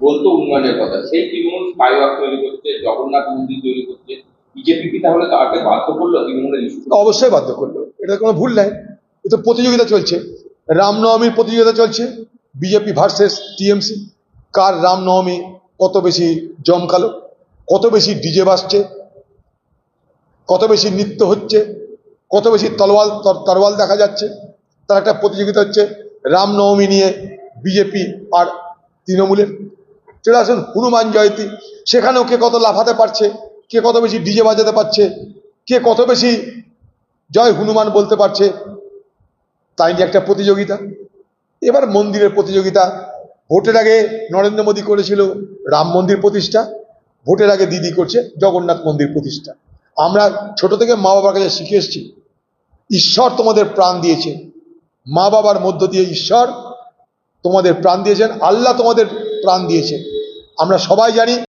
বলতো উন্নয়নের কথা। সেই তৃণমূল ফ্লাইওভার তৈরি করছে, জগন্নাথ মন্দির তৈরি করছে। বিজেপি তাহলে তাকে বাধ্য করল তৃণমূলের ইস্যু অবশ্যই বাধ্য করল। এটা কোনো ভুল নাই এ তো প্রতিযোগিতা চলছে। রামনবমীর প্রতিযোগিতা চলছে। BJP versus TMC. কার রামনবমী কত বেশি জমকালো? কত বেশি ডিজে বাজছে? কত বেশি নৃত্য হচ্ছে? কত বেশি তলোয়াল তর- তরোয়াল দেখা যাচ্ছে? তার একটা প্রতিযোগিতা হচ্ছে রামনবমী নিয়ে বিজেপি আর তৃণমূলের। চলে আসুন, হনুমান জয়ন্তী। সেখানেও কে কত লাফাতে পারছে, কে কত বেশি ডিজে বাজাতে পারছে, কে কত বেশি জয় হনুমান বলতে পারছে তাই নিয়ে একটা প্রতিযোগিতা। এবার মন্দিরের প্রতিযোগিতা। ভোটের আগে নরেন্দ্র মোদী করেছিল রাম মন্দির প্রতিষ্ঠা, ভোটের আগে দিদি করছে জগন্নাথ মন্দির প্রতিষ্ঠা। আমরা ছোট থেকে মা বাবার কাছে শিখে এসেছি, ঈশ্বর তোমাদের প্রাণ দিয়েছে। মা বাবার মধ্য দিয়ে ঈশ্বর তোমাদের প্রাণ দিয়েছেন, আল্লাহ তোমাদের প্রাণ দিয়েছে আমরা সবাই জানি